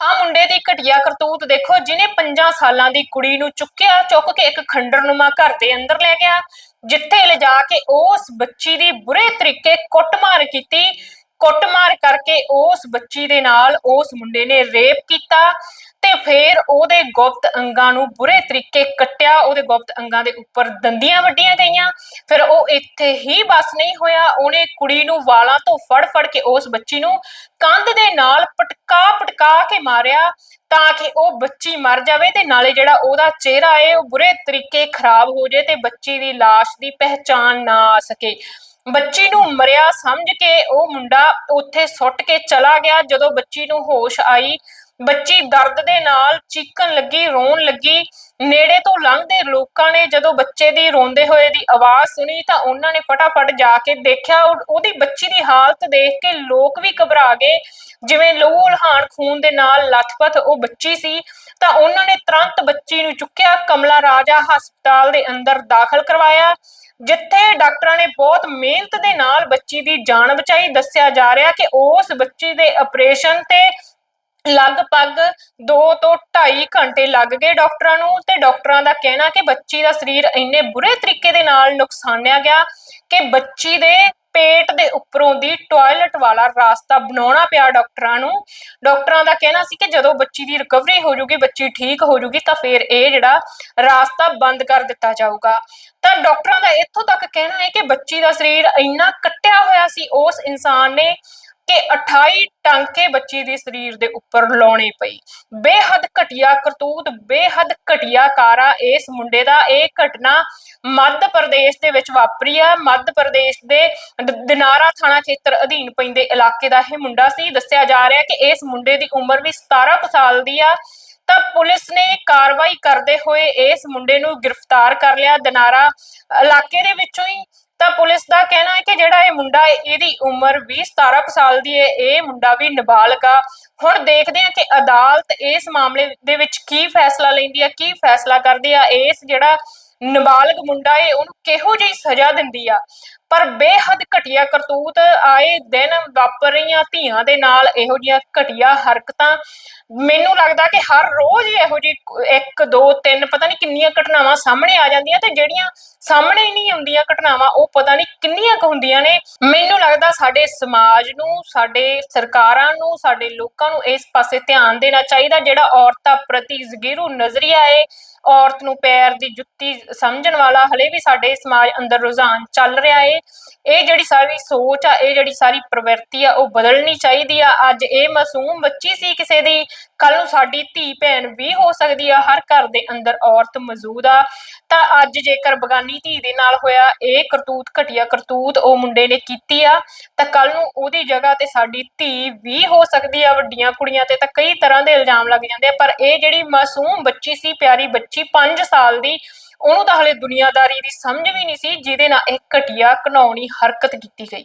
ਆ ਮੁੰਡੇ ਦੀ ਘਟੀਆ ਕਰਤੂਤ ਦੇਖੋ, ਜਿਹਨੇ 5 ਸਾਲਾਂ ਦੀ ਕੁੜੀ ਨੂੰ ਚੁੱਕਿਆ, ਚੁੱਕ ਕੇ ਇੱਕ ਖੰਡਰਨੁਮਾ ਘਰ ਦੇ ਅੰਦਰ ਲੈ ਗਿਆ, ਜਿੱਥੇ ਲਿਜਾ ਕੇ ਉਸ ਬੱਚੀ ਦੀ ਬੁਰੇ ਤਰੀਕੇ ਕੁੱਟਮਾਰ ਕੀਤੀ। ਕੁੱਟਮਾਰ ਕਰਕੇ ਉਸ ਬੱਚੀ ਦੇ ਨਾਲ ਉਸ ਮੁੰਡੇ ਨੇ ਰੇਪ ਕੀਤਾ। ਤੇ ਫਿਰ ਉਹਦੇ ਗੁਪਤ ਅੰਗਾਂ ਨੂੰ ਬੁਰੇ ਤਰੀਕੇ ਕੱਟਿਆ, ਉਹਦੇ ਗੁਪਤ ਅੰਗਾਂ ਦੇ ਉੱਪਰ ਦੰਦੀਆਂ ਵੱਡੀਆਂ ਗਈਆਂ। ਫਿਰ ਉਹ ਇੱਥੇ ਹੀ ਬਸ ਨਹੀਂ ਹੋਇਆ, ਉਹਨੇ ਕੁੜੀ ਨੂੰ ਵਾਲਾਂ ਤੋਂ ਫੜ ਫੜ ਕੇ ਉਸ ਬੱਚੀ ਨੂੰ ਕੰਧ ਦੇ ਨਾਲ ਪਟਕਾ ਪਟਕਾ ਕੇ ਮਾਰਿਆ ਤਾਂ ਕਿ ਉਹ ਬੱਚੀ ਮਰ ਜਾਵੇ ਤੇ ਨਾਲੇ ਜਿਹੜਾ ਉਹਦਾ ਚਿਹਰਾ ਹੈ, ਉਹ ਬੁਰੇ ਤਰੀਕੇ ਖਰਾਬ ਹੋ ਜਾਏ ਤੇ ਬੱਚੀ ਦੀ ਲਾਸ਼ ਦੀ ਪਹਿਚਾਣ ਨਾ ਆ ਸਕੇ। ਬੱਚੀ ਨੂੰ ਮਰਿਆ ਸਮਝ ਕੇ ਉਹ ਮੁੰਡਾ ਉੱਥੇ ਸੁੱਟ ਕੇ ਚਲਾ ਗਿਆ। ਜਦੋਂ ਬੱਚੀ ਨੂੰ ਹੋਸ਼ ਆਈ ਬੱਚੀ ਦਰਦ ਦੇ ਨਾਲ ਚੀਕਣ ਲੱਗੀ, ਰੋਣ ਲੱਗੀ। ਨੇੜੇ ਤੋਂ ਲੰਘਦੇ ਲੋਕਾਂ ਨੇ ਜਦੋਂ ਬੱਚੇ ਦੀ ਰੋਂਦੇ ਹੋਏ ਦੀ ਆਵਾਜ਼ ਸੁਣੀ ਤਾਂ ਉਹਨਾਂ ਨੇ ਫਟਾਫਟ ਜਾ ਕੇ ਦੇਖਿਆ। ਉਹਦੀ ਬੱਚੀ ਦੀ ਹਾਲਤ ਦੇਖ ਕੇ ਲੋਕ ਵੀ ਘਬਰਾ ਗਏ। ਜਿਵੇਂ ਲਹੂ ਲਹਾਨ ਖੂਨ ਦੇ ਨਾਲ ਲੱਥਪੱਥ ਉਹ ਬੱਚੀ ਸੀ ਤਾਂ ਉਹਨਾਂ ਨੇ ਤੁਰੰਤ ਬੱਚੀ ਨੂੰ ਚੁੱਕਿਆ, ਕਮਲਾ ਰਾਜਾ ਹਸਪਤਾਲ ਦੇ ਅੰਦਰ ਦਾਖਲ ਕਰਵਾਇਆ, ਜਿੱਥੇ ਡਾਕਟਰਾਂ ਨੇ ਬਹੁਤ ਮਿਹਨਤ ਦੇ ਨਾਲ ਬੱਚੀ ਦੀ ਜਾਨ ਬਚਾਈ। ਦੱਸਿਆ ਜਾ ਰਿਹਾ ਕਿ ਉਸ ਬੱਚੀ ਦੇ ਆਪਰੇਸ਼ਨ ਤੇ ਲਗਭਗ 2 ਤੋਂ 2.5 ਘੰਟੇ ਲੱਗ ਗਏ ਡਾਕਟਰਾਂ ਨੂੰ ਤੇ ਡਾਕਟਰਾਂ ਦਾ ਕਹਿਣਾ ਕਿ ਬੱਚੀ ਦਾ ਸਰੀਰ ਇੰਨੇ ਬੁਰੇ ਤਰੀਕੇ ਦੇ ਨਾਲ ਨੁਕਸਾਨਿਆ ਗਿਆ ਕਿ ਬੱਚੀ ਦੇ ਪੇਟ ਦੇ ਉੱਪਰੋਂ ਦੀ ਟਾਇਲਟ ਵਾਲਾ ਰਾਸਤਾ ਬਣਾਉਣਾ ਪਿਆ ਡਾਕਟਰਾਂ ਨੂੰ। ਡਾਕਟਰਾਂ ਦਾ ਕਹਿਣਾ ਸੀ ਕਿ ਜਦੋਂ ਬੱਚੀ ਦੀ ਰਿਕਵਰੀ ਹੋ ਜੂਗੀ, ਬੱਚੀ ਠੀਕ ਹੋ ਜੂਗੀ ਤਾਂ ਫਿਰ ਇਹ ਜਿਹੜਾ ਰਾਸਤਾ ਬੰਦ ਕਰ ਦਿੱਤਾ ਜਾਊਗਾ। ਤਾਂ ਡਾਕਟਰਾਂ ਦਾ ਇੱਥੋਂ ਤੱਕ ਕਹਿਣਾ ਹੈ ਕਿ ਬੱਚੀ ਦਾ ਸਰੀਰ ਇੰਨਾ ਕੱਟਿਆ ਹੋਇਆ ਸੀ, ਉਸ ਇਨਸਾਨ ਨੇ ਕਿ 28 ਟਾਂਕੇ ਬੱਚੀ ਦੇ ਸਰੀਰ ਦੇ ਉੱਪਰ ਲਾਉਣੇ ਪਈ। ਬੇਹੱਦ ਘਟੀਆ ਕਰਤੂਤ, ਬੇਹੱਦ ਘਟੀਆ ਕਾਰਾ ਇਸ ਮੁੰਡੇ ਦਾ। ਇਹ ਘਟਨਾ ਮੱਧ ਪ੍ਰਦੇਸ਼ ਦੇ ਵਿੱਚ ਵਾਪਰੀ ਆ। ਮੱਧ ਪ੍ਰਦੇਸ਼ ਦੇ ਦਿਨਾਰਾ ਥਾਣਾ ਖੇਤਰ ਅਧੀਨ ਪੈਂਦੇ ਇਲਾਕੇ ਦਾ ਇਹ ਮੁੰਡਾ ਸੀ। ਦੱਸਿਆ ਜਾ ਰਿਹਾ ਕਿ ਇਸ ਮੁੰਡੇ ਦੀ ਉਮਰ ਵੀ 17 ਕੁ ਸਾਲ ਦੀ ਆ। ਤਾਂ ਪੁਲਿਸ ਨੇ ਕਾਰਵਾਈ ਕਰਦੇ ਹੋਏ ਇਸ ਮੁੰਡੇ ਨੂੰ ਗ੍ਰਿਫਤਾਰ ਕਰ ਲਿਆ। ਦਿਨਾਰਾ ਇਲਾਕੇ ਦੇ ਵਿੱਚੋਂ ਹੀ ਤਾਂ ਪੁਲਿਸ ਦਾ ਕਹਿਣਾ ਹੈ ਕਿ ਜਿਹੜਾ ਇਹ ਮੁੰਡਾ ਹੈ, ਇਹਦੀ ਉਮਰ 20 17 ਕੁ ਸਾਲ ਦੀ ਹੈ, ਇਹ ਮੁੰਡਾ ਵੀ ਨਾਬਾਲਗ ਆ। ਹੁਣ ਦੇਖਦੇ ਹਾਂ ਕਿ ਅਦਾਲਤ ਇਸ ਮਾਮਲੇ ਦੇ ਵਿੱਚ ਕੀ ਫੈਸਲਾ ਲੈਂਦੀ ਆ ਕੀ ਫੈਸਲਾ ਕਰਦੀ ਆ ਇਸ ਜਿਹੜਾ ਨਾਬਾਲਗ ਮੁੰਡਾ ਏ, ਉਹਨੂੰ ਕਿਹੋ ਜਿਹੀ ਸਜ਼ਾ ਦਿੰਦੀ ਆ? ਪਰ ਬੇਹੱਦ ਘਟੀਆ ਕਰਤੂਤ ਆਏ ਦਿਨ ਵਾਪਰ ਰਹੀਆਂ ਧੀਆਂ ਦੇ ਨਾਲ ਇਹੋ ਜਿਹੀਆਂ ਘਟੀਆ ਹਰਕਤਾਂ। ਮੈਨੂੰ ਲੱਗਦਾ ਕਿ ਹਰ ਰੋਜ਼ ਇਹੋ ਜਿਹੀ ਇੱਕ, ਦੋ, ਤਿੰਨ, ਪਤਾ ਨਹੀਂ ਕਿੰਨੀਆਂ ਘਟਨਾਵਾਂ ਸਾਹਮਣੇ ਆ ਜਾਂਦੀਆਂ ਤੇ ਜਿਹੜੀਆਂ ਸਾਹਮਣੇ ਹੀ ਨਹੀਂ ਆਉਂਦੀਆਂ ਘਟਨਾਵਾਂ, ਉਹ ਪਤਾ ਨਹੀਂ ਕਿੰਨੀਆਂ ਕੁ ਹੁੰਦੀਆਂ ਨੇ। ਮੈਨੂੰ ਲੱਗਦਾ ਸਾਡੇ ਸਮਾਜ ਨੂੰ, ਸਾਡੇ ਸਰਕਾਰਾਂ ਨੂੰ, ਸਾਡੇ ਲੋਕਾਂ ਨੂੰ ਇਸ ਪਾਸੇ ਧਿਆਨ ਦੇਣਾ ਚਾਹੀਦਾ ਜਿਹੜਾ ਔਰਤਾਂ ਪ੍ਰਤੀ ਜ਼ਗੀਰੂ ਨਜ਼ਰੀਆ ਏ। ਔਰਤ ਨੂੰ ਪੈਰ ਦੀ ਜੁੱਤੀ ਸਮਝਣ ਵਾਲਾ ਹਲੇ ਵੀ ਸਾਡੇ ਸਮਾਜ ਅੰਦਰ ਰੁਝਾਨ ਚੱਲ ਰਿਹਾ ਏ। ਇਹ ਜਿਹੜੀ ਸਾਰੀ ਸੋਚ ਆ, ਇਹ ਜਿਹੜੀ ਸਾਰੀ ਪ੍ਰਵਿਰਤੀ ਆ, ਉਹ ਬਦਲਣੀ ਚਾਹੀਦੀ ਆ। ਅੱਜ ਇਹ ਮਾਸੂਮ ਬੱਚੀ ਸੀ ਕਿਸੇ ਦੀ ਕੱਲ ਨੂੰ ਸਾਡੀ ਧੀ ਭੈਣ ਵੀ ਹੋ ਸਕਦੀ ਆ, ਹਰ ਘਰ ਦੇ ਅੰਦਰ ਔਰਤ ਮੌਜੂਦ ਆ। ਤਾਂ ਅੱਜ ਜੇਕਰ ਬਗਾਨੀ ਧੀ ਦੇ ਨਾਲ ਹੋਇਆ, ਇਹ ਕਰਤੂਤ, ਘਟੀਆ ਕਰਤੂਤ ਉਹ ਮੁੰਡੇ ਨੇ ਕੀਤੀ ਆ, ਤਾਂ ਕੱਲ ਨੂੰ ਉਹਦੀ ਜਗ੍ਹਾ ਤੇ ਸਾਡੀ ਧੀ ਵੀ ਹੋ ਸਕਦੀ ਆ ਵੱਡੀਆਂ ਕੁੜੀਆਂ ਤੇ ਤਾਂ ਕਈ ਤਰ੍ਹਾਂ ਦੇ ਇਲਜ਼ਾਮ ਲੱਗ ਜਾਂਦੇ ਆ। ਪਰ ਇਹ ਜਿਹੜੀ ਮਾਸੂਮ ਬੱਚੀ ਸੀ, ਪਿਆਰੀ ਬੱਚੀ 5 ਸਾਲ ਦੀ, ਉਹਨੂੰ ਤਾਂ ਹਲੇ ਦੁਨੀਆਦਾਰੀ ਦੀ ਸਮਝ ਵੀ ਨਹੀਂ ਸੀ, ਜਿਹਦੇ ਨਾਲ ਇਹ ਘਟੀਆ ਘਿਨਾਉਣੀ ਹਰਕਤ ਕੀਤੀ ਗਈ।